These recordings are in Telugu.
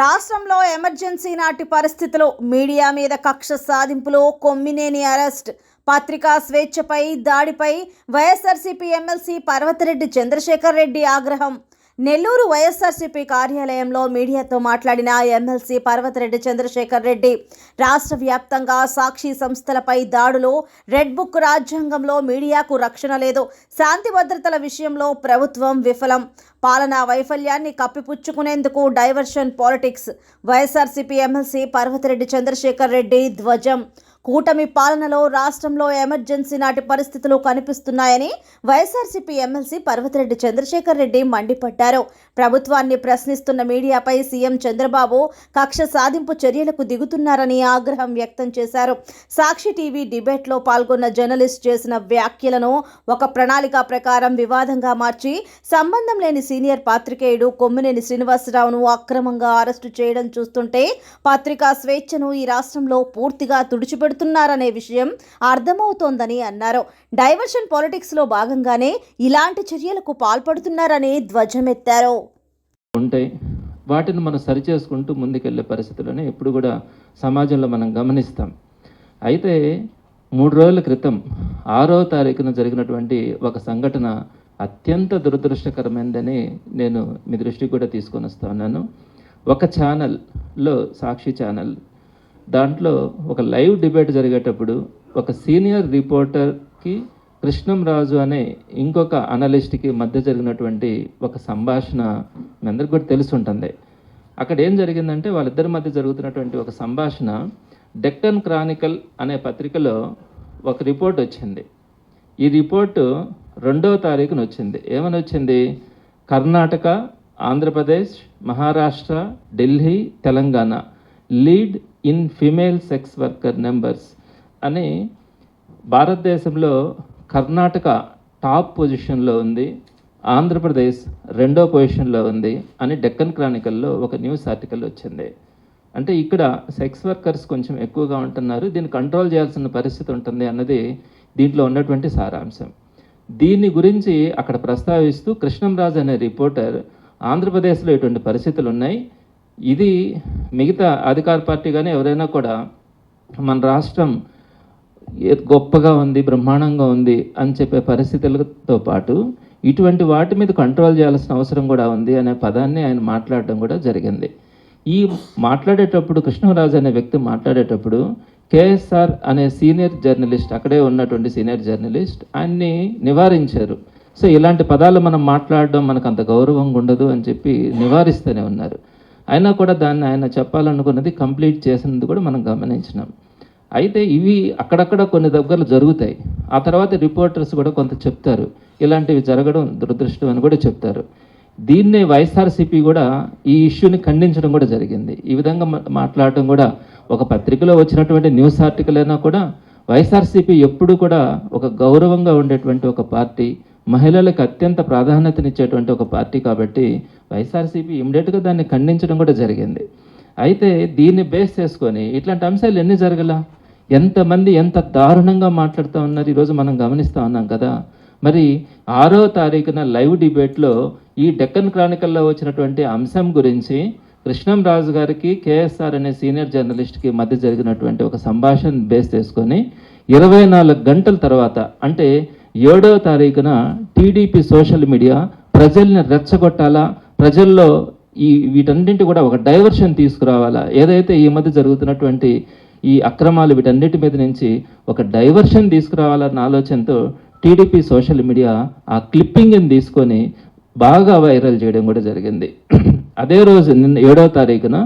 రాష్ట్రంలో ఎమర్జెన్సీ నాటి పరిస్థితులు మీడియా మీద కక్ష సాధింపులో కొమ్మినేని అరెస్ట్ పత్రికా స్వేచ్ఛపై దాడిపై వైఎస్ఆర్సీపీ ఎమ్మెల్సీ పర్వతిరెడ్డి చంద్రశేఖర్ రెడ్డి ఆగ్రహం. నెల్లూరు వైఎస్ఆర్సీపీ కార్యాలయంలో మీడియాతో మాట్లాడిన ఎమ్మెల్సీ పర్వతిరెడ్డి చంద్రశేఖర్ రెడ్డి రాష్ట్ర వ్యాప్తంగా సాక్షి సంస్థలపై దాడులు రెడ్ బుక్ రాజ్యాంగంలో మీడియాకు రక్షణ లేదు శాంతి భద్రతల విషయంలో ప్రభుత్వం విఫలం పాలనా వైఫల్యాన్ని కప్పిపుచ్చుకునేందుకు diversion politics YSRCP MLC Parvathireddy Chandrasekhar Reddy ధ్వజం కూటమి పాలనలో రాష్ట్రంలో ఎమర్జెన్సీ నాటి పరిస్థితులు కనిపిస్తున్నాయని వైఎస్ఆర్సీపీ ఎమ్మెల్సీ పర్వతిరెడ్డి చంద్రశేఖర్ రెడ్డి మండిపడ్డారు. ప్రభుత్వాన్ని ప్రశ్నిస్తున్న మీడియాపై సీఎం చంద్రబాబు కక్ష సాధింపు చర్యలకు దిగుతున్నారని ఆగ్రహం వ్యక్తం చేశారు. సాక్షి టీవీ డిబేట్లో పాల్గొన్న జర్నలిస్ట్ చేసిన వ్యాఖ్యలను ఒక ప్రణాళిక ప్రకారం వివాదంగా మార్చి సంబంధం లేని సీనియర్ పాత్రికేయుడు కొమ్మినేని శ్రీనివాసరావును అక్రమంగా అరెస్టు చేయడం చూస్తుంటే పత్రికా స్వేచ్ఛను ఈ రాష్ట్రంలో పూర్తిగా పెడుతున్నారనే విషయం అర్థమవుతోందని అన్నారు. డైవర్షన్ పాలిటిక్స్లో భాగంగానే ఇలాంటి చర్యలకు పాల్పడుతున్నారని ధ్వజమెత్తారు. ఉంటాయి వాటిని మనం సరిచేసుకుంటూ ముందుకెళ్ళే పరిస్థితులను ఎప్పుడు కూడా సమాజంలో మనం గమనిస్తాం. అయితే మూడు రోజుల క్రితం ఆరో తారీఖున జరిగినటువంటి ఒక సంఘటన అత్యంత దురదృష్టకరమైనదని నేను మీ దృష్టికి కూడా తీసుకొని వస్తున్నాను ఒక ఛానల్లో సాక్షి ఛానల్ దాంట్లో ఒక లైవ్ డిబేట్ జరిగేటప్పుడు ఒక సీనియర్ రిపోర్టర్కి కృష్ణంరాజు అనే ఇంకొక అనలిస్ట్కి మధ్య జరిగినటువంటి ఒక సంభాషణ మీ అందరికి కూడా తెలిసి ఉంటుంది. అక్కడ ఏం జరిగిందంటే వాళ్ళిద్దరి మధ్య జరుగుతున్నటువంటి ఒక సంభాషణ డెక్కన్ క్రానికల్ అనే పత్రికలో ఒక రిపోర్ట్ వచ్చింది. ఈ రిపోర్టు రెండవ తారీఖున వచ్చింది. ఏమని వచ్చింది? Karnataka Andhra Pradesh Maharashtra Delhi Telangana. Lead in female sex worker numbers అని భారతదేశంలో కర్ణాటక టాప్ పొజిషన్లో ఉంది ఆంధ్రప్రదేశ్ రెండో పొజిషన్లో ఉంది అని డెక్కన్ క్రానికల్లో ఒక న్యూస్ ఆర్టికల్ వచ్చింది. అంటే ఇక్కడ సెక్స్ వర్కర్స్ కొంచెం ఎక్కువగా ఉంటున్నారు దీన్ని కంట్రోల్ చేయాల్సిన పరిస్థితి ఉంటుంది అన్నది దీంట్లో ఉన్నటువంటి సారాంశం. దీని గురించి అక్కడ ప్రస్తావిస్తూ కృష్ణంరాజు అనే రిపోర్టర్ ఆంధ్రప్రదేశ్లో ఇటువంటి పరిస్థితులు ఉన్నాయి ఇది మిగతా అధికార పార్టీ కానీ ఎవరైనా కూడా మన రాష్ట్రం గొప్పగా ఉంది బ్రహ్మాండంగా ఉంది అని చెప్పే పరిస్థితులతో పాటు ఇటువంటి వాటి మీద కంట్రోల్ చేయాల్సిన అవసరం కూడా ఉంది అనే పదాన్ని ఆయన మాట్లాడడం కూడా జరిగింది. ఈ మాట్లాడేటప్పుడు కృష్ణరాజు అనే వ్యక్తి మాట్లాడేటప్పుడు కేఎస్ఆర్ అనే సీనియర్ జర్నలిస్ట్ అక్కడే ఉన్నటువంటి సీనియర్ జర్నలిస్ట్ ఆయన్ని నివారించారు. సో ఇలాంటి పదాలు మనం మాట్లాడడం మనకు అంత గౌరవంగా ఉండదు అని చెప్పి నివారిస్తూనే ఉన్నారు. అయినా కూడా దాన్ని ఆయన చెప్పాలనుకున్నది కంప్లీట్ చేసినది కూడా మనం గమనించినాం. అయితే ఇవి అక్కడక్కడ కొన్ని దగ్గరలు జరుగుతాయి. ఆ తర్వాత రిపోర్టర్స్ కూడా కొంత చెప్తారు. ఇలాంటివి జరగడం దురదృష్టం అని కూడా చెప్తారు. దీన్నే వైఎస్ఆర్సీపీ కూడా ఈ ఇష్యూని ఖండించడం కూడా జరిగింది. ఈ విధంగా మా- కూడా ఒక పత్రికలో వచ్చినటువంటి న్యూస్ ఆర్టికల్ అయినా కూడా వైఎస్ఆర్సీపీ ఎప్పుడు కూడా ఒక గౌరవంగా ఉండేటువంటి ఒక పార్టీ మహిళలకు అత్యంత ప్రాధాన్యతనిచ్చేటువంటి ఒక పార్టీ కాబట్టి వైఎస్ఆర్సీపీ ఇమ్మీడియట్గా దాన్ని ఖండించడం కూడా జరిగింది. అయితే దీన్ని బేస్ చేసుకొని ఇట్లాంటి అంశాలు ఎన్ని జరగల? ఎంతమంది ఎంత దారుణంగా మాట్లాడుతూ ఉన్నారు? ఈరోజు మనం గమనిస్తూ ఉన్నాం కదా. మరి ఆరో తారీఖున లైవ్ డిబేట్లో ఈ డెక్కన్ క్రానికల్లో వచ్చినటువంటి అంశం గురించి కృష్ణం రాజు గారికి కేఎస్ఆర్ అనే సీనియర్ జర్నలిస్ట్కి మధ్య జరిగినటువంటి ఒక సంభాషణ బేస్ చేసుకొని ఇరవై నాలుగు గంటల తర్వాత అంటే ఏడవ తారీఖున టీడీపీ సోషల్ మీడియా ప్రజల్ని రెచ్చగొట్టాలా? ప్రజల్లో ఈ వీటన్నింటి కూడా ఒక డైవర్షన్ తీసుకురావాలా? ఏదైతే ఈ మధ్య జరుగుతున్నటువంటి ఈ అక్రమాలు వీటన్నిటి మీద నుంచి ఒక డైవర్షన్ తీసుకురావాలన్న ఆలోచనతో టీడీపీ సోషల్ మీడియా ఆ క్లిప్పింగ్ని తీసుకొని బాగా వైరల్ చేయడం కూడా జరిగింది. అదే రోజు నిన్న ఏడవ తారీఖున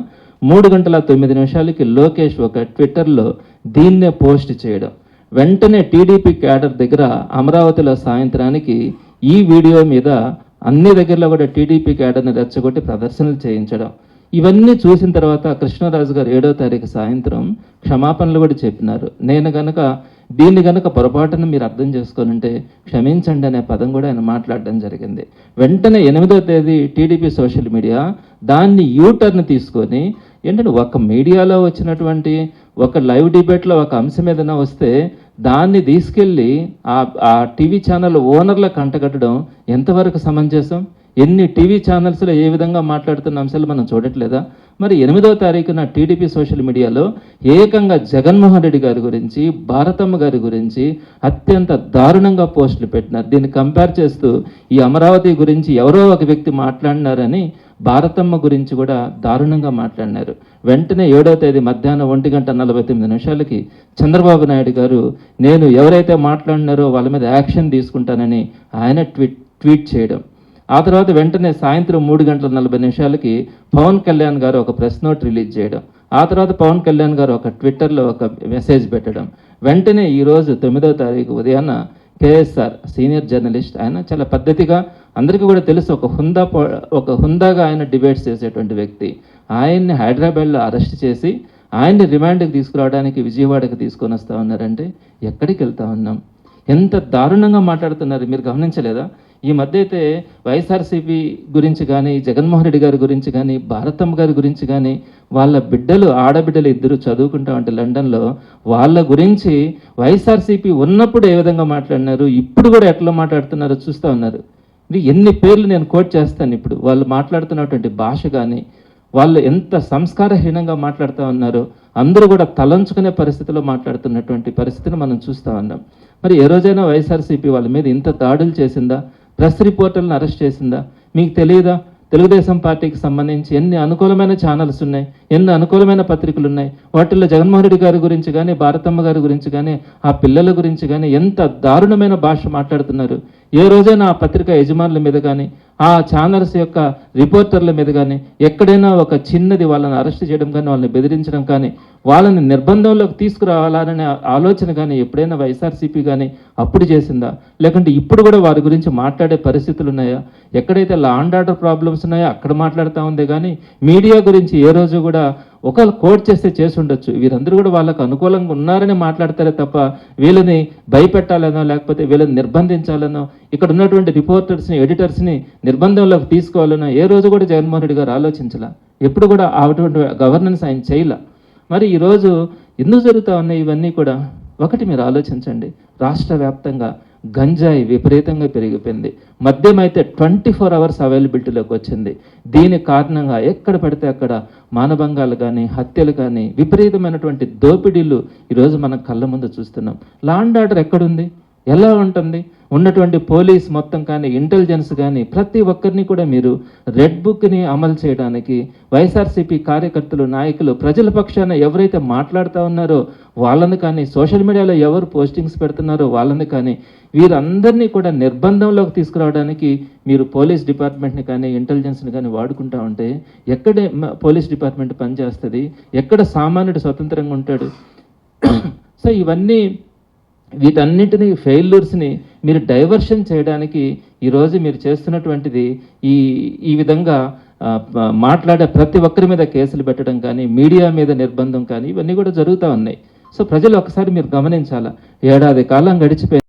మూడు గంటల తొమ్మిది నిమిషాలకి లోకేష్ ఒక ట్విట్టర్లో దీన్నే పోస్ట్ చేయడం. వెంటనే టీడీపీ క్యాడర్ దగ్గర అమరావతిలో సాయంత్రానికి ఈ వీడియో మీద అన్ని దగ్గరలో కూడా టీడీపీ క్యాడర్ని రెచ్చగొట్టి ప్రదర్శనలు చేయించడం. ఇవన్నీ చూసిన తర్వాత కృష్ణరాజు గారు ఏడో తారీఖు సాయంత్రం క్షమాపణలు కూడా చెప్పినారు. నేను గనక దీన్ని గనక పొరపాటున మీరు అర్థం చేసుకోనుంటే క్షమించండి అనే పదం కూడా ఆయన మాట్లాడడం జరిగింది. వెంటనే ఎనిమిదో తేదీ టీడీపీ సోషల్ మీడియా దాన్ని యూటర్న్ తీసుకొని ఏంటంటే ఒక మీడియాలో వచ్చినటువంటి ఒక లైవ్ డిబేట్లో ఒక అంశం ఏదైనా వస్తే దాన్ని తీసుకెళ్ళి ఆ ఆ టీవీ ఛానల్ ఓనర్లకు అంటగట్టడం ఎంతవరకు సమంజసం? ఎన్ని టీవీ ఛానల్స్లో ఏ విధంగా మాట్లాడుతున్న అంశాలు మనం చూడట్లేదా? మరి ఎనిమిదో తారీఖున టీడీపీ సోషల్ మీడియాలో ఏకంగా జగన్మోహన్ రెడ్డి గారి గురించి భారతమ్మ గారి గురించి అత్యంత దారుణంగా పోస్టులు పెట్టినారు. దీన్ని కంపేర్ చేస్తూ ఈ అమరావతి గురించి ఎవరో ఒక వ్యక్తి మాట్లాడినారని భారతమ్మ గురించి కూడా దారుణంగా మాట్లాడినారు. వెంటనే ఏడో తేదీ మధ్యాహ్నం ఒంటి గంట నలభై తొమ్మిది నిమిషాలకి చంద్రబాబు నాయుడు గారు నేను ఎవరైతే మాట్లాడినారో వాళ్ళ మీద యాక్షన్ తీసుకుంటానని ఆయన ట్వీట్ ట్వీట్ చేయడం. ఆ తర్వాత వెంటనే సాయంత్రం మూడు గంటల నలభై నిమిషాలకి పవన్ కళ్యాణ్ గారు ఒక ప్రెస్ నోట్ రిలీజ్ చేయడం. ఆ తర్వాత పవన్ కళ్యాణ్ గారు ఒక ట్విట్టర్లో ఒక మెసేజ్ పెట్టడం. వెంటనే ఈరోజు తొమ్మిదవ తారీఖు ఉదయాన్న కేఎస్ఆర్ సీనియర్ జర్నలిస్ట్. ఆయన చాలా పద్ధతిగా అందరికీ కూడా తెలుసు ఒక హుందా ఒక హుందాగా ఆయన డిబేట్స్ చేసేటువంటి వ్యక్తి. ఆయన్ని హైదరాబాద్లో అరెస్ట్ చేసి ఆయన్ని రిమాండ్కి తీసుకురావడానికి విజయవాడకి తీసుకొని వస్తూ ఉన్నారంటే ఎక్కడికి వెళ్తా ఉన్నాం? ఎంత దారుణంగా మాట్లాడుతున్నారు మీరు గమనించలేదా? ఈ మధ్య అయితే వైఎస్ఆర్సీపీ గురించి కానీ జగన్మోహన్ రెడ్డి గారి గురించి కానీ భారతమ్మ గారి గురించి కానీ వాళ్ళ బిడ్డలు ఆడబిడ్డలు ఇద్దరు చదువుకుంటా ఉంటే లండన్లో వాళ్ళ గురించి వైఎస్ఆర్సీపీ ఉన్నప్పుడు ఏ విధంగా మాట్లాడినారు ఇప్పుడు కూడా ఎట్లా మాట్లాడుతున్నారో చూస్తూ ఉన్నారు. ఎన్ని పేర్లు నేను కోట్ చేస్తాను ఇప్పుడు. వాళ్ళు మాట్లాడుతున్నటువంటి భాష కానీ వాళ్ళు ఎంత సంస్కారహీనంగా మాట్లాడుతూ ఉన్నారో అందరూ కూడా తలంచుకునే పరిస్థితిలో మాట్లాడుతున్నటువంటి పరిస్థితిని మనం చూస్తూ ఉన్నాం. మరి ఏ రోజైనా వైఎస్ఆర్సీపీ వాళ్ళ మీద ఇంత దాడులు చేసిందా? ప్రెస్ రిపోర్టర్లను అరెస్ట్ చేసిందా? మీకు తెలియదా? తెలుగుదేశం పార్టీకి సంబంధించి ఎన్ని అనుకూలమైన ఛానల్స్ ఉన్నాయి ఎన్ని అనుకూలమైన పత్రికలు ఉన్నాయి వాటిల్లో జగన్మోహన్ రెడ్డి గారి గురించి కానీ భారతమ్మ గారి గురించి కానీ ఆ పిల్లల గురించి కానీ ఎంత దారుణమైన భాష మాట్లాడుతున్నారు. ఏ రోజైనా ఆ పత్రిక యజమానుల మీద కానీ ఆ ఛానల్స్ యొక్క రిపోర్టర్ల మీద కానీ ఎక్కడైనా ఒక చిన్నది వాళ్ళని అరెస్ట్ చేయడం కానీ వాళ్ళని బెదిరించడం కానీ వాళ్ళని నిర్బంధంలోకి తీసుకురావాలనే ఆలోచన కానీ ఎప్పుడైనా వైఎస్ఆర్సీపీ కానీ అప్పుడు చేసిందా? లేకుంటే ఇప్పుడు కూడా వారి గురించి మాట్లాడే పరిస్థితులు ఉన్నాయా? ఎక్కడైతే లా అండ్ ఆర్డర్ ప్రాబ్లమ్స్ ఉన్నాయో అక్కడ మాట్లాడుతూ ఉంది కానీ మీడియా గురించి ఏ రోజు కూడా ఒకళ్ళు కోట్ చేస్తే చేసి ఉండొచ్చు. వీరందరూ కూడా వాళ్ళకు అనుకూలంగా ఉన్నారని మాట్లాడతారే తప్ప వీళ్ళని భయపెట్టాలనో లేకపోతే వీళ్ళని నిర్బంధించాలనో ఇక్కడ ఉన్నటువంటి రిపోర్టర్స్ని ఎడిటర్స్ని నిర్బంధంలోకి తీసుకోవాలనో ఏ రోజు కూడా జగన్మోహన్ రెడ్డి గారు ఆలోచించాల. ఎప్పుడు కూడా అటువంటి గవర్నెన్స్ ఆయన చేయలే. మరి ఈరోజు ఎందుకు జరుగుతూ ఉన్నాయి ఇవన్నీ కూడా ఒకటి మీరు ఆలోచించండి. రాష్ట్ర వ్యాప్తంగా గంజాయి విపరీతంగా పెరిగిపోయింది. మద్యం అయితే ట్వంటీ ఫోర్ అవర్స్ అవైలబిలిటీలోకి వచ్చింది. దీని కారణంగా ఎక్కడ పడితే అక్కడ మానభంగాలు కానీ హత్యలు కానీ విపరీతమైనటువంటి దోపిడీలు ఈరోజు మనం కళ్ళ ముందు చూస్తున్నాం. లాండ్ ఆర్డర్ ఎక్కడుంది? ఎలా ఉంటుంది? ఉన్నటువంటి పోలీస్ మొత్తం కానీ ఇంటెలిజెన్స్ కానీ ప్రతి ఒక్కరిని కూడా మీరు రెడ్ బుక్ని అమలు చేయడానికి వైఎస్ఆర్సీపీ కార్యకర్తలు నాయకులు ప్రజల పక్షాన ఎవరైతే మాట్లాడుతూ ఉన్నారో వాళ్ళని కానీ సోషల్ మీడియాలో ఎవరు పోస్టింగ్స్ పెడుతున్నారో వాళ్ళని కానీ వీరందరినీ కూడా నిర్బంధంలోకి తీసుకురావడానికి మీరు పోలీస్ డిపార్ట్మెంట్ని కానీ ఇంటెలిజెన్స్ని కానీ వాడుకుంటా ఉంటే ఎక్కడే పోలీస్ డిపార్ట్మెంట్ పనిచేస్తుంది? ఎక్కడ సామాన్యుడు స్వతంత్రంగా ఉంటాడు? సో ఇవన్నీ వీటన్నిటిని ఫెయిల్యూర్స్ని మీరు డైవర్షన్ చేయడానికి ఈరోజు మీరు చేస్తున్నటువంటిది ఈ ఈ విధంగా మాట్లాడే ప్రతి ఒక్కరి మీద కేసులు పెట్టడం కానీ మీడియా మీద నిర్బంధం కానీ ఇవన్నీ కూడా జరుగుతూ ఉన్నాయి. సో ప్రజలు ఒకసారి మీరు గమనించాలా? ఏడాది కాలం గడిచిపోయి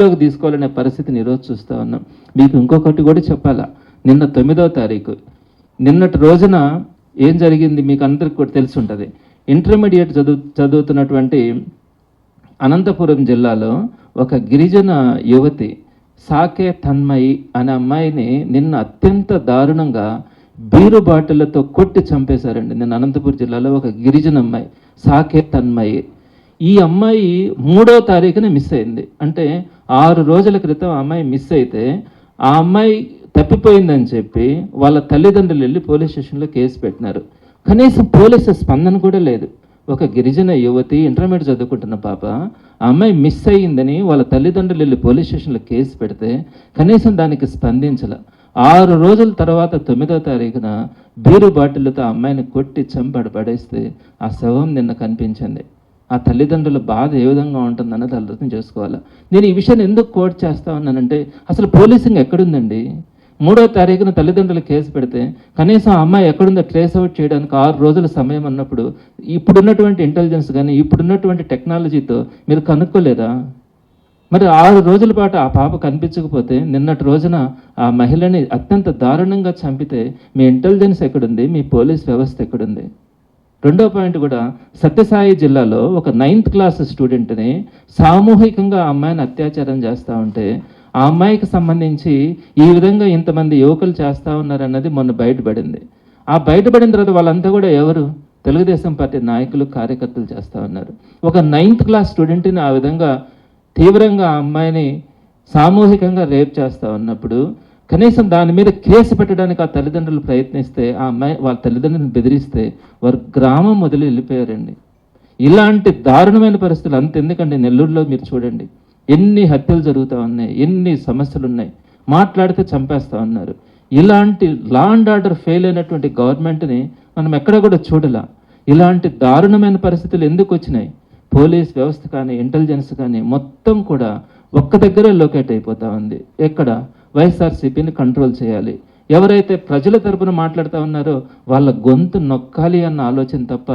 లోకి తీసుకోవాలనే పరిస్థితిని ఈరోజు చూస్తూ ఉన్నాం. మీకు ఇంకొకటి కూడా చెప్పాలా? నిన్న తొమ్మిదవ తారీఖు. నిన్నటి రోజున ఏం జరిగింది మీకు అందరికి కూడా తెలిసి ఉంటుంది. ఇంటర్మీడియట్ చదువు చదువుతున్నటువంటి అనంతపురం జిల్లాలో ఒక గిరిజన యువతి సాకే తన్మయి అనే అమ్మాయిని నిన్న అత్యంత దారుణంగా బీరు బాటిళ్ళతో కొట్టి చంపేశారండి. నిన్న అనంతపురం జిల్లాలో ఒక గిరిజన అమ్మాయి సాకే తన్మయి. ఈ అమ్మాయి మూడో తారీఖున మిస్ అయింది. అంటే ఆరు రోజుల క్రితం అమ్మాయి మిస్ అయితే ఆ అమ్మాయి తప్పిపోయిందని చెప్పి వాళ్ళ తల్లిదండ్రులు వెళ్ళి పోలీస్ స్టేషన్లో కేసు పెట్టినారు. కనీసం పోలీసు స్పందన కూడా లేదు. ఒక గిరిజన యువతి ఇంటర్మీడియట్ చదువుకుంటున్న పాప ఆ అమ్మాయి మిస్ అయ్యిందని వాళ్ళ తల్లిదండ్రులు వెళ్ళి పోలీస్ స్టేషన్లో కేసు పెడితే కనీసం దానికి స్పందించల. ఆరు రోజుల తర్వాత తొమ్మిదో తారీఖున బీరు బాటిల్తో ఆ అమ్మాయిని కొట్టి చంపాడు పడేస్తే ఆ శవం నిన్న కనిపించింది. ఆ తల్లిదండ్రుల బాధ ఏ విధంగా ఉంటుందన్నది అర్థం చేసుకోవాలి? నేను ఈ విషయాన్ని ఎందుకు కోట్ చేస్తా ఉన్నానంటే అసలు పోలీసింగ్ ఎక్కడుందండి? మూడో తారీఖున తల్లిదండ్రులు కేసు పెడితే కనీసం అమ్మాయి ఎక్కడుందో ట్రేస్ అవుట్ చేయడానికి ఆరు రోజుల సమయం అన్నప్పుడు ఇప్పుడున్నటువంటి ఇంటెలిజెన్స్ కానీ ఇప్పుడున్నటువంటి టెక్నాలజీతో మీరు కనుక్కోలేదా? మరి ఆరు రోజుల పాటు ఆ పాప కనిపించకపోతే నిన్నటి రోజున ఆ మహిళని అత్యంత దారుణంగా చంపితే మీ ఇంటెలిజెన్స్ ఎక్కడుంది? మీ పోలీస్ వ్యవస్థ ఎక్కడుంది? రెండో పాయింట్ కూడా సత్యసాయి జిల్లాలో ఒక నైన్త్ క్లాస్ స్టూడెంట్ని సామూహికంగా ఆ అమ్మాయిని అత్యాచారం చేస్తూ ఉంటే ఆ అమ్మాయికి సంబంధించి ఈ విధంగా ఇంతమంది యువకులు చేస్తూ ఉన్నారన్నది మొన్న బయటపడింది. ఆ బయటపడిన తర్వాత వాళ్ళంతా కూడా ఎవరు? తెలుగుదేశం పార్టీ నాయకులు కార్యకర్తలు చేస్తూ ఉన్నారు. ఒక నైన్త్ క్లాస్ స్టూడెంట్ని ఆ విధంగా తీవ్రంగా ఆ అమ్మాయిని సామూహికంగా రేప్ చేస్తూ ఉన్నప్పుడు కనీసం దాని మీద కేసు పెట్టడానికి ఆ తల్లిదండ్రులు ప్రయత్నిస్తే ఆ అమ్మాయి వాళ్ళ తల్లిదండ్రులను బెదిరిస్తే వారు గ్రామం వదిలి వెళ్ళిపోయారండి. ఇలాంటి దారుణమైన పరిస్థితులు అంత ఎందుకండి? నెల్లూరులో మీరు చూడండి. ఎన్ని హత్యలు జరుగుతూ ఉన్నాయి ఎన్ని సమస్యలు ఉన్నాయి. మాట్లాడితే చంపేస్తా ఉన్నారు. ఇలాంటి లా అండ్ ఆర్డర్ ఫెయిల్ అయినటువంటి గవర్నమెంట్ని మనం ఎక్కడ కూడా చూడలా. ఇలాంటి దారుణమైన పరిస్థితులు ఎందుకు వచ్చినాయి? పోలీస్ వ్యవస్థ కానీ ఇంటెలిజెన్స్ కానీ మొత్తం కూడా ఒక్క దగ్గరే లొకేట్ అయిపోతా ఉంది. ఎక్కడ? వైఎస్ఆర్సీపీని కంట్రోల్ చేయాలి. ఎవరైతే ప్రజల తరపున మాట్లాడుతూ ఉన్నారో వాళ్ళ గొంతు నొక్కాలి అన్న ఆలోచన తప్ప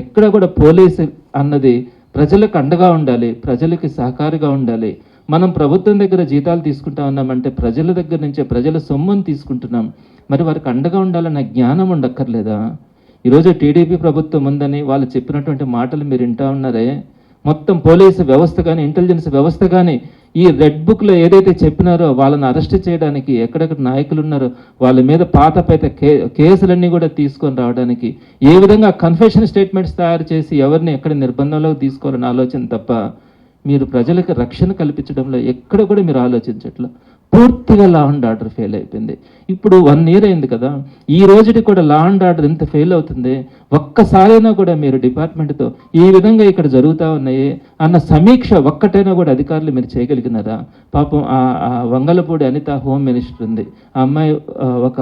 ఎక్కడ కూడా పోలీసు అన్నది ప్రజలకు అండగా ఉండాలి ప్రజలకి సహకారిగా ఉండాలి. మనం ప్రభుత్వం దగ్గర జీతాలు తీసుకుంటా ఉన్నామంటే ప్రజల దగ్గర నుంచే ప్రజల సొమ్మును తీసుకుంటున్నాం. మరి వారికి అండగా ఉండాలన్న జ్ఞానం ఉండక్కర్లేదా? ఈరోజు టీడీపీ ప్రభుత్వం ఉందని వాళ్ళు చెప్పినటువంటి మాటలు మీరు వింటా ఉన్నారే? మొత్తం పోలీసు వ్యవస్థ కానీ ఇంటెలిజెన్స్ వ్యవస్థ కానీ ఈ రెడ్ బుక్లో ఏదైతే చెప్పినారో వాళ్ళని అరెస్ట్ చేయడానికి ఎక్కడెక్కడ నాయకులు ఉన్నారో వాళ్ళ మీద పాత పేత కే కేసులన్నీ కూడా తీసుకొని రావడానికి ఏ విధంగా కన్ఫెషన్ స్టేట్మెంట్స్ తయారు చేసి ఎవరిని ఎక్కడ నిర్బంధంలోకి తీసుకోవాలని ఆలోచన తప్ప మీరు ప్రజలకు రక్షణ కల్పించడంలో ఎక్కడ కూడా మీరు ఆలోచించట్లా పూర్తిగా లా అండ్ ఆర్డర్ ఫెయిల్ అయిపోయింది. ఇప్పుడు వన్ ఇయర్ అయింది కదా ఈ రోజుకి కూడా లా అండ్ ఆర్డర్ ఎంత ఫెయిల్ అవుతుంది? ఒక్కసారైనా కూడా మీరు డిపార్ట్మెంట్తో ఈ విధంగా ఇక్కడ జరుగుతూ ఉన్నాయి అన్న సమీక్ష ఒక్కటైనా కూడా అధికారులు మీరు చేయగలిగినారా? పాపం ఆ వంగలపూడి అనిత హోమ్ మినిస్టర్ ఉంది. ఆ అమ్మాయి ఒక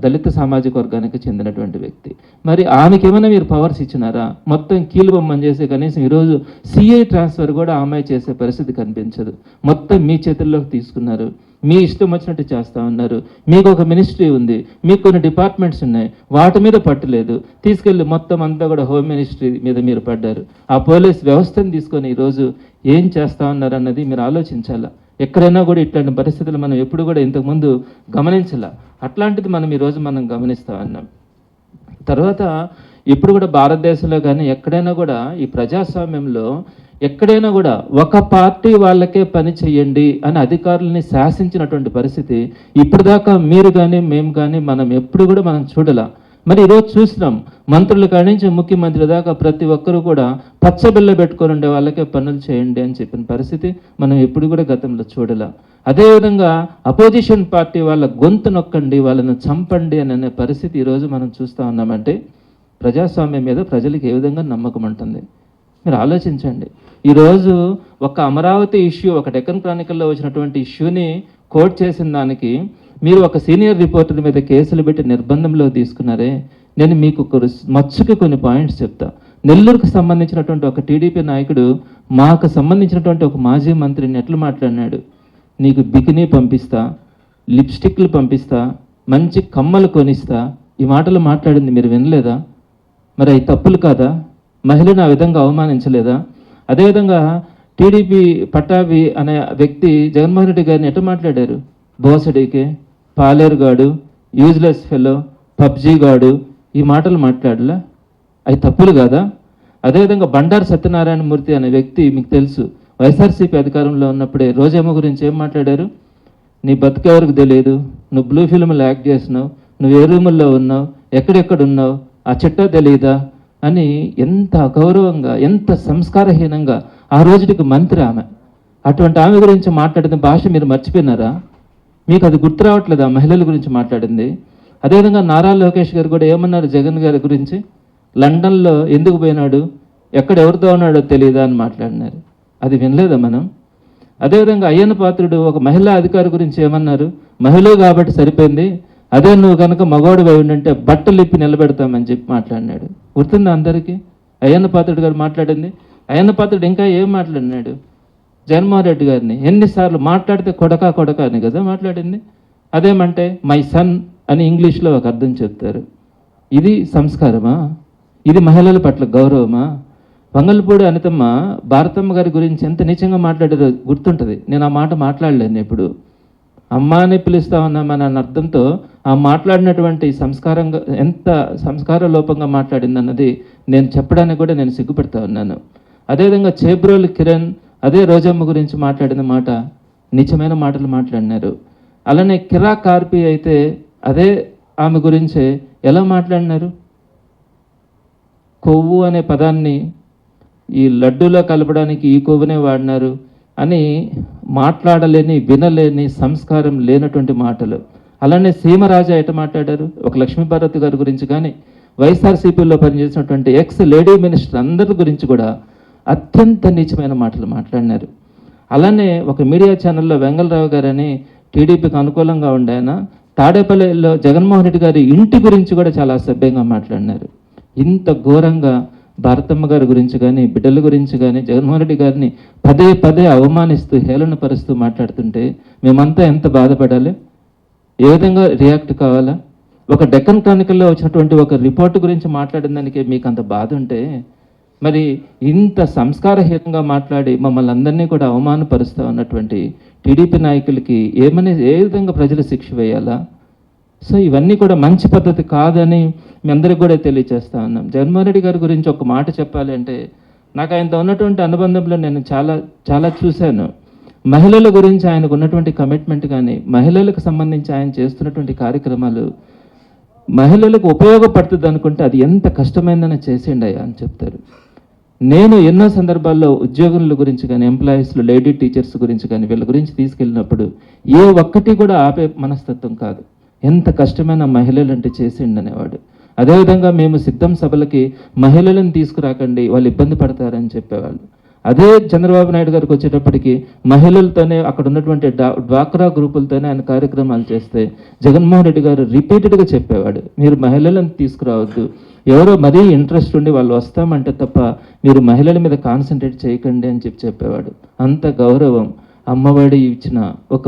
దళిత సామాజిక వర్గానికి చెందినటువంటి వ్యక్తి. మరి ఆమెకి ఏమైనా మీరు పవర్స్ ఇచ్చినారా? మొత్తం కీలు బొమ్మని చేసే కనీసం ఈరోజు సిఐ ట్రాన్స్ఫర్ కూడా ఆమె చేసే పరిస్థితి కనిపించదు. మొత్తం మీ చేతుల్లోకి తీసుకున్నారు. మీ ఇష్టం వచ్చినట్టు చేస్తా ఉన్నారు. మీకు ఒక మినిస్ట్రీ ఉంది. మీకు కొన్ని డిపార్ట్మెంట్స్ ఉన్నాయి. వాటి మీద పట్టలేదు. తీసుకెళ్ళి మొత్తం అంతా కూడా హోమ్ మినిస్ట్రీ మీద మీరు పడ్డారు. ఆ పోలీస్ వ్యవస్థను తీసుకొని ఈరోజు ఏం చేస్తా ఉన్నారన్నది మీరు ఆలోచించాలా? ఎక్కడైనా కూడా ఇట్లాంటి పరిస్థితులు మనం ఎప్పుడు కూడా ఇంతకుముందు గమనించాల. అట్లాంటిది మనం ఈరోజు మనం గమనిస్తా ఉన్నాం. తర్వాత ఇప్పుడు కూడా భారతదేశంలో కానీ ఎక్కడైనా కూడా ఈ ప్రజాస్వామ్యంలో ఎక్కడైనా కూడా ఒక పార్టీ వాళ్ళకే పని చేయండి అని అధికారులని శాసించినటువంటి పరిస్థితి ఇప్పుడు దాకా మీరు కానీ మేము కానీ మనం ఎప్పుడు కూడా మనం చూడలా. మరి ఈరోజు చూసినాం మంత్రులు కాడించి ముఖ్యమంత్రి దాకా ప్రతి ఒక్కరూ కూడా పచ్చబిల్ల పెట్టుకొని ఉండే వాళ్ళకే పనులు చేయండి అని చెప్పిన పరిస్థితి మనం ఎప్పుడు కూడా గతంలో చూడలే. అదేవిధంగా అపోజిషన్ పార్టీ వాళ్ళ గొంతు నొక్కండి వాళ్ళని చంపండి అని అనే పరిస్థితి ఈరోజు మనం చూస్తూ ఉన్నామంటే ప్రజాస్వామ్యం మీద ప్రజలకు ఏ విధంగా నమ్మకం ఉంటుంది? మీరు ఆలోచించండి. ఈరోజు ఒక అమరావతి ఇష్యూ ఒక డెక్కన్ క్రానికల్లో వచ్చినటువంటి ఇష్యూని కోట్ చేసిన దానికి మీరు ఒక సీనియర్ రిపోర్టర్ మీద కేసులు పెట్టి నిర్బంధంలో తీసుకున్నారే నేను మీకు ఒక మచ్చుకి కొన్ని పాయింట్స్ చెప్తా. నెల్లూరుకు సంబంధించినటువంటి ఒక టీడీపీ నాయకుడు మాకు సంబంధించినటువంటి ఒక మాజీ మంత్రిని ఎట్లా మాట్లాడినాడు? నీకు బికినీ పంపిస్తా లిప్స్టిక్లు పంపిస్తా మంచి కమ్మలు కొనిస్తా ఈ మాటలు మాట్లాడింది మీరు వినలేదా? మరి అవి తప్పులు కాదా? మహిళను ఆ విధంగా అవమానించలేదా? అదేవిధంగా టీడీపీ పట్టాభి అనే వ్యక్తి జగన్మోహన్ రెడ్డి గారిని ఎట్లా మాట్లాడారు? బోసడికే? పాలేరుగాడు యూజ్లెస్ ఫెలో పబ్జీ గాడు ఈ మాటలు మాట్లాడలా? అవి తప్పులు కాదా? అదేవిధంగా బండారు సత్యనారాయణ మూర్తి అనే వ్యక్తి మీకు తెలుసు. వైఎస్ఆర్సీపీ అధికారంలో ఉన్నప్పుడే రోజమ్మ గురించి ఏం మాట్లాడారు? నీ బతుకెవరికి తెలియదు? నువ్వు బ్లూ ఫిల్మ్లో యాక్ట్ చేసినావు నువ్వు ఏ రూముల్లో ఉన్నావు? ఎక్కడెక్కడ ఉన్నావు? ఆ చిట్టా తెలియదా అని ఎంత అగౌరవంగా ఎంత సంస్కారహీనంగా ఆ రోజుటికి మంత్రి ఆమె. అటువంటి ఆమె గురించి మాట్లాడిన భాష మీరు మర్చిపోయినారా? మీకు అది గుర్తు రావట్లేదు? ఆ మహిళల గురించి మాట్లాడింది. అదేవిధంగా నారా లోకేష్ గారు కూడా ఏమన్నారు జగన్ గారి గురించి? లండన్లో ఎందుకు పోయినాడు? ఎక్కడ ఎవరితో ఉన్నాడో తెలియదా అని మాట్లాడినారు. అది వినలేదా మనం? అదేవిధంగా అయ్యన్న పాత్రుడు ఒక మహిళా అధికారి గురించి ఏమన్నారు? మహిళ కాబట్టి సరిపోయింది. అదే నువ్వు కనుక మగవాడు అయి ఉండంటే బట్టలు ఇప్పి నిలబెడతామని చెప్పి మాట్లాడినాడు. గుర్తుందా అందరికీ? అయ్యన్న పాత్రుడు గారు మాట్లాడింది. అయ్యన్న పాత్రుడు ఇంకా ఏం మాట్లాడినాడు? జగన్మోహన్ రెడ్డి గారిని ఎన్నిసార్లు మాట్లాడితే కొడక కొడక అని కదా మాట్లాడింది. అదేమంటే మై సన్ అని ఇంగ్లీష్లో ఒక అర్థం చెప్తారు. ఇది సంస్కారమా? ఇది మహిళల పట్ల గౌరవమా? వంగల్పూడి అనితమ్మ భారతమ్మ గారి గురించి ఎంత నీచంగా మాట్లాడారో గుర్తుంటుంది. నేను ఆ మాట మాట్లాడలేను ఇప్పుడు అమ్మ అని పిలుస్తా ఉన్నామని అన్న అర్థంతో ఆ మాట్లాడినటువంటి సంస్కారంగా ఎంత సంస్కార లోపంగా మాట్లాడిందన్నది నేను చెప్పడానికి కూడా నేను సిగ్గుపడతా ఉన్నాను. అదేవిధంగా చేబ్రోలు కిరణ్ అదే రోజమ్మ గురించి మాట్లాడిన మాట నిజమైన మాటలు మాట్లాడినారు. అలానే కిరా కార్పి అయితే అదే ఆమె గురించే ఎలా మాట్లాడినారు? కొవ్వు అనే పదాన్ని ఈ లడ్డూలో కలపడానికి ఈ కొవ్వునే వాడినారు అని మాట్లాడలేని వినలేని సంస్కారం లేనటువంటి మాటలు. అలానే సీమరాజా ఎట మాట్లాడారు? ఒక లక్ష్మీభారతి గారి గురించి కానీ వైఎస్ఆర్సీపీలో పనిచేసినటువంటి ఎక్స్ లేడీ మినిస్టర్ అందరి గురించి కూడా అత్యంత నీచమైన మాటలు మాట్లాడినారు. అలానే ఒక మీడియా ఛానల్లో వెంగళరావు గారని టీడీపీకి అనుకూలంగా ఉండే ఆయన తాడేపల్లిలో జగన్మోహన్ రెడ్డి గారి ఇంటి గురించి కూడా చాలా అసభ్యంగా మాట్లాడినారు. ఇంత ఘోరంగా భారతమ్మ గారి గురించి కానీ బిడ్డల గురించి కానీ జగన్మోహన్ రెడ్డి గారిని పదే పదే అవమానిస్తూ హేళనపరుస్తూ మాట్లాడుతుంటే మేమంతా ఎంత బాధపడాలి? ఏ విధంగా రియాక్ట్ కావాలా? ఒక డెక్కన్ క్రానికల్లో వచ్చినటువంటి ఒక రిపోర్ట్ గురించి మాట్లాడిన దానికి మీకు అంత బాధ ఉంటే మరి ఇంత సంస్కారహీనంగా మాట్లాడి మమ్మల్ని అందరినీ కూడా అవమానపరుస్తూ ఉన్నటువంటి టీడీపీ నాయకులకి ఏమని ఏ విధంగా ప్రజలు శిక్ష వేయాలా? సో ఇవన్నీ కూడా మంచి పద్ధతి కాదని మీ అందరికి కూడా తెలియజేస్తా ఉన్నాం. జగన్మోహన్ రెడ్డి గారి గురించి ఒక మాట చెప్పాలి అంటే నాకు ఆయనతో ఉన్నటువంటి అనుబంధంలో నేను చాలా చాలా చూశాను. మహిళల గురించి ఆయనకు ఉన్నటువంటి కమిట్మెంట్ కానీ మహిళలకు సంబంధించి ఆయన చేస్తున్నటువంటి కార్యక్రమాలు మహిళలకు ఉపయోగపడుతుంది అనుకుంటే అది ఎంత కష్టమైందని చేసిండు అని చెప్తారు. నేను ఎన్నో సందర్భాల్లో ఉద్యోగుల గురించి కానీ ఎంప్లాయీస్లు లేడీ టీచర్స్ గురించి కానీ వీళ్ళ గురించి తీసుకెళ్ళినప్పుడు ఏ ఒక్కటి కూడా ఆపే మనస్తత్వం కాదు. ఎంత కష్టమైన మహిళలు అంటే చేసిండు అనేవాడు అదేవిధంగా మేము సిద్ధం సభలకి మహిళలను తీసుకురాకండి వాళ్ళు ఇబ్బంది పడతారని చెప్పేవాళ్ళు. అదే చంద్రబాబు నాయుడు గారికి వచ్చేటప్పటికి మహిళలతోనే అక్కడ ఉన్నటువంటి డా- డ్వాక్రా గ్రూపులతోనే ఆయన కార్యక్రమాలు చేస్తే జగన్మోహన్ రెడ్డి గారు రిపీటెడ్గా చెప్పేవాడు మీరు మహిళలను తీసుకురావద్దు ఎవరో మరీ ఇంట్రెస్ట్ ఉండి వాళ్ళు వస్తామంటే తప్ప మీరు మహిళల మీద కాన్సన్ట్రేట్ చేయకండి అని చెప్పి చెప్పేవాడు. అంత గౌరవం అమ్మఒడి ఇచ్చిన ఒక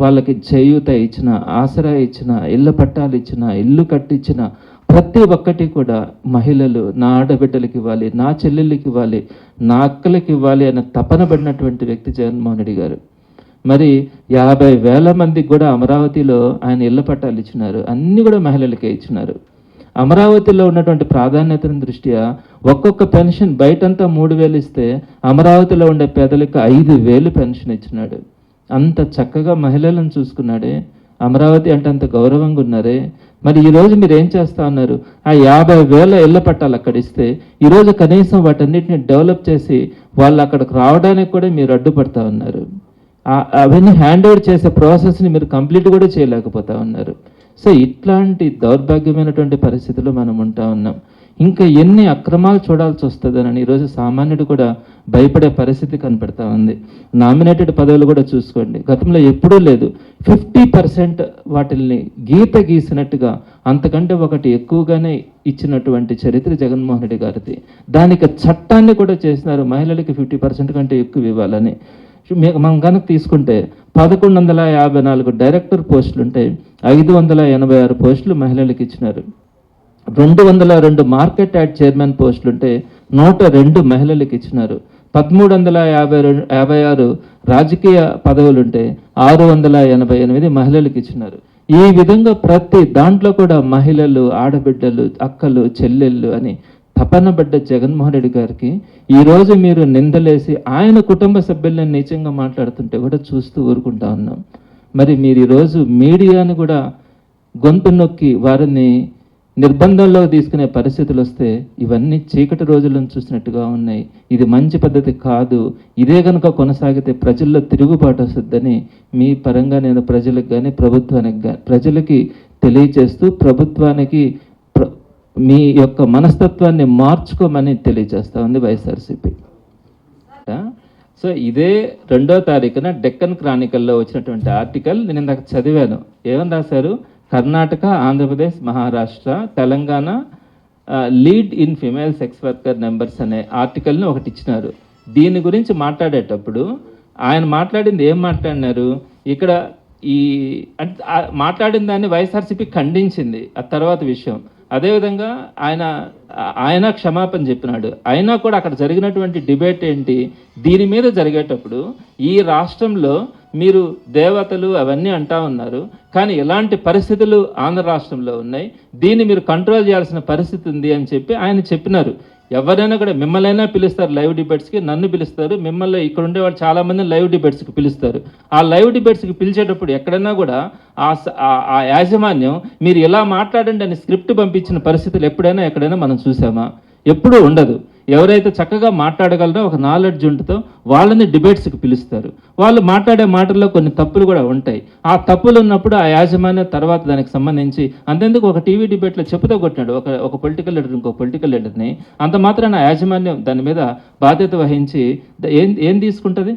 వాళ్ళకి చేయూత ఇచ్చిన ఆసరా ఇచ్చిన ఇళ్ళ పట్టాలు ఇచ్చిన ఇల్లు కట్టించిన ప్రతి ఒక్కటి కూడా మహిళలు నా ఆడబిడ్డలకి ఇవ్వాలి నా చెల్లెళ్ళకి ఇవ్వాలి నా అక్కలకి ఇవ్వాలి అనే తపన పడినటువంటి వ్యక్తి జగన్మోహన్ రెడ్డి గారు. మరి యాభై వేల మందికి కూడా అమరావతిలో ఆయన ఇళ్ళ పట్టాలు ఇచ్చినారు అన్నీ కూడా మహిళలకే ఇచ్చినారు. అమరావతిలో ఉన్నటువంటి ప్రాధాన్యతను దృష్ట్యా ఒక్కొక్క పెన్షన్ బయటంతా మూడు వేలు ఇస్తే అమరావతిలో ఉండే పేదలకు ఐదు వేలు పెన్షన్ ఇచ్చినాడు. అంత చక్కగా మహిళలను చూసుకున్నాడే అమరావతి అంటే అంత గౌరవంగా ఉన్నారే మరి ఈరోజు మీరు ఏం చేస్తా ఉన్నారు ఆ యాభై వేల ఇళ్ళ పట్టాలు అక్కడ ఇస్తే ఈరోజు కనీసం వాటన్నిటిని డెవలప్ చేసి వాళ్ళు అక్కడికి రావడానికి కూడా మీరు అడ్డుపడతా ఉన్నారు. అవన్నీ హ్యాండ్ ఓవర్ చేసే ప్రాసెస్ని మీరు కంప్లీట్ కూడా చేయలేకపోతా ఉన్నారు. సో ఇట్లాంటి దౌర్భాగ్యమైనటువంటి పరిస్థితుల్లో మనం ఉంటా ఉన్నాం. ఇంకా ఎన్ని అక్రమాలు చూడాల్సి వస్తుందని ఈరోజు సామాన్యుడు కూడా భయపడే పరిస్థితి కనపడతా ఉంది. నామినేటెడ్ పదవులు కూడా చూసుకోండి. గతంలో ఎప్పుడూ లేదు. ఫిఫ్టీ పర్సెంట్ వాటిల్ని గీత గీసినట్టుగా అంతకంటే ఒకటి ఎక్కువగానే ఇచ్చినటువంటి చరిత్ర జగన్మోహన్ రెడ్డి గారిది. దానికి చట్టాన్ని కూడా చేసినారు మహిళలకి ఫిఫ్టీ పర్సెంట్ కంటే ఎక్కువ ఇవ్వాలని. మనం కనుక తీసుకుంటే పదకొండు వందల యాభై నాలుగు డైరెక్టర్ పోస్టులు ఉంటాయి ఐదు వందల ఎనభై ఆరు పోస్టులు మహిళలకు ఇచ్చినారు. రెండు వందల రెండు మార్కెట్ యాడ్ చైర్మన్ పోస్టులు ఉంటే నూట రెండు మహిళలకు ఇచ్చినారు. పదమూడు వందల యాభై రెండు యాభై ఆరు రాజకీయ పదవులుంటే ఆరు వందల ఎనభై ఎనిమిది మహిళలకు ఇచ్చినారు. ఈ విధంగా ప్రతి దాంట్లో కూడా మహిళలు ఆడబిడ్డలు అక్కలు చెల్లెళ్ళు అని తపనబడ్డ జగన్మోహన్ రెడ్డి గారికి ఈరోజు మీరు నిందలేసి ఆయన కుటుంబ సభ్యులను నీచంగా మాట్లాడుతుంటే కూడా చూస్తూ ఊరుకుంటా ఉన్నాం. మరి మీరు ఈరోజు మీడియాను కూడా గొంతు నొక్కి వారిని నిర్బంధంలో తీసుకునే పరిస్థితులు వస్తే ఇవన్నీ చీకటి రోజులను చూసినట్టుగా ఉన్నాయి. ఇది మంచి పద్ధతి కాదు. ఇదే కనుక కొనసాగితే ప్రజల్లో తిరుగుబాటు వస్తుందని మీ పరంగా నేను ప్రజలకు కానీ ప్రభుత్వానికి కానీ ప్రజలకి తెలియచేస్తూ ప్రభుత్వానికి ప్ర- మీ యొక్క మనస్తత్వాన్ని మార్చుకోమని తెలియజేస్తా ఉంది వైఎస్ఆర్సీపీ. సో ఇదే రెండో తారీఖున డెక్కన్ క్రానికల్లో వచ్చినటువంటి ఆర్టికల్ నేను ఇందాక చదివాను. ఏమని రాశారు? Karnataka Andhra Pradesh Maharashtra Telangana lead in female sex worker numbers అనే ఆర్టికల్ని ఒకటి ఇచ్చినారు. దీని గురించి మాట్లాడేటప్పుడు ఆయన మాట్లాడింది ఏం మాట్లాడినారు? ఇక్కడ ఈ అంటే మాట్లాడిన దాన్ని వైఎస్ఆర్సీపీ ఖండించింది ఆ తర్వాత విషయం. అదేవిధంగా ఆయన ఆయన క్షమాపణ చెప్పినాడు. అయినా కూడా అక్కడ జరిగినటువంటి డిబేట్ ఏంటి? దీని మీద జరిగేటప్పుడు ఈ రాష్ట్రంలో మీరు దేవతలు అవన్నీ అంటా ఉన్నారు కానీ ఎలాంటి పరిస్థితులు ఆంధ్ర రాష్ట్రంలో ఉన్నాయి? దీన్ని మీరు కంట్రోల్ చేయాల్సిన పరిస్థితి ఉంది అని చెప్పి ఆయన చెప్పినారు. ఎవరైనా కూడా మిమ్మల్నైనా పిలుస్తారు లైవ్ డిబేట్స్కి నన్ను పిలుస్తారు. మిమ్మల్ని ఇక్కడ ఉండేవాళ్ళు చాలామంది లైవ్ డిబేట్స్కి పిలుస్తారు. ఆ లైవ్ డిబేట్స్కి పిలిచేటప్పుడు ఎక్కడైనా కూడా ఆ స- ఆ- ఆ యాజమాన్యం మీరు ఎలా మాట్లాడండి అని స్క్రిప్ట్ పంపించిన పరిస్థితులు ఎప్పుడైనా ఎక్కడైనా మనం చూసామా? ఎప్పుడూ ఉండదు. ఎవరైతే చక్కగా మాట్లాడగలరో ఒక నాలెడ్జ్ ఉంటుందో వాళ్ళని డిబేట్స్కి పిలుస్తారు. వాళ్ళు మాట్లాడే మాటల్లో కొన్ని తప్పులు కూడా ఉంటాయి. ఆ తప్పులు ఉన్నప్పుడు ఆ యాజమాన్యం తర్వాత దానికి సంబంధించి అంతెందుకు ఒక టీవీ డిబేట్లో చెప్పుతో కొట్టినాడు. ఒక ఒక పొలిటికల్ లీడర్ ఇంకో పొలిటికల్ లీడర్ని అంత మాత్రాన ఆ యాజమాన్యం దాని మీద బాధ్యత వహించి ఏం ఏం తీసుకుంటుంది?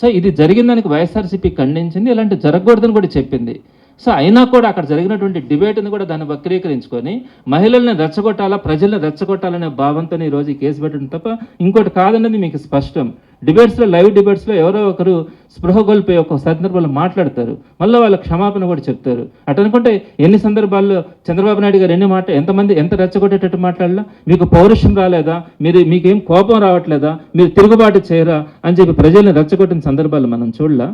సో ఇది జరిగిందానికి వైఎస్ఆర్సీపీ ఖండించింది. ఇలాంటి జరగకూడదని కూడా చెప్పింది. సో అయినా కూడా అక్కడ జరిగినటువంటి డిబేట్ని కూడా దాన్ని వక్రీకరించుకొని మహిళల్ని రెచ్చగొట్టాలా ప్రజల్ని రెచ్చగొట్టాలనే భావంతో ఈరోజు రోజు ఈ కేసు పెట్టడం తప్ప ఇంకోటి కాదన్నది మీకు స్పష్టం. డిబేట్స్లో లైవ్ డిబేట్స్లో ఎవరో ఒకరు స్పృహ ఒక సందర్భంలో మాట్లాడతారు. మళ్ళీ వాళ్ళ క్షమాపణ కూడా చెప్తారు. అటు అనుకుంటే ఎన్ని సందర్భాల్లో చంద్రబాబు నాయుడు గారు ఎన్ని మాట ఎంతమంది ఎంత రెచ్చగొట్టేటట్టు మాట్లాడలా? మీకు పౌరుషం రాలేదా? మీరు మీకేం కోపం రావట్లేదా? మీరు తిరుగుబాటు చేయరా? అని చెప్పి ప్రజల్ని రెచ్చగొట్టిన సందర్భాలు మనం చూడలా?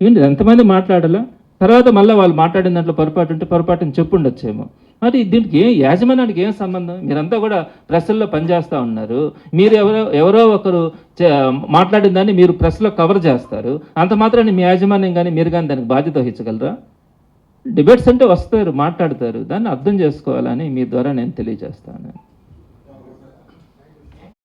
ఏంటి ఎంతమంది మాట్లాడాలా? తర్వాత మళ్ళీ వాళ్ళు మాట్లాడిన దాంట్లో పొరపాటు ఉంటే పొరపాటుని చెప్పుండొచ్చేమో. మరి దీనికి ఏం యాజమాన్యానికి ఏం సంబంధం? మీరంతా కూడా ప్రెస్ల్లో పనిచేస్తూ ఉన్నారు. మీరు ఎవరో ఎవరో ఒకరు చే- మాట్లాడిన దాన్ని మీరు ప్రెస్లో కవర్ చేస్తారు. అంత మాత్రాన్ని మీ యాజమాన్యం కానీ మీరు కానీ దానికి బాధ్యత వహించగలరా? డిబేట్స్ అంటే వస్తారు మాట్లాడతారు. దాన్ని అర్థం చేసుకోవాలని మీ ద్వారా నేను తెలియజేస్తాను.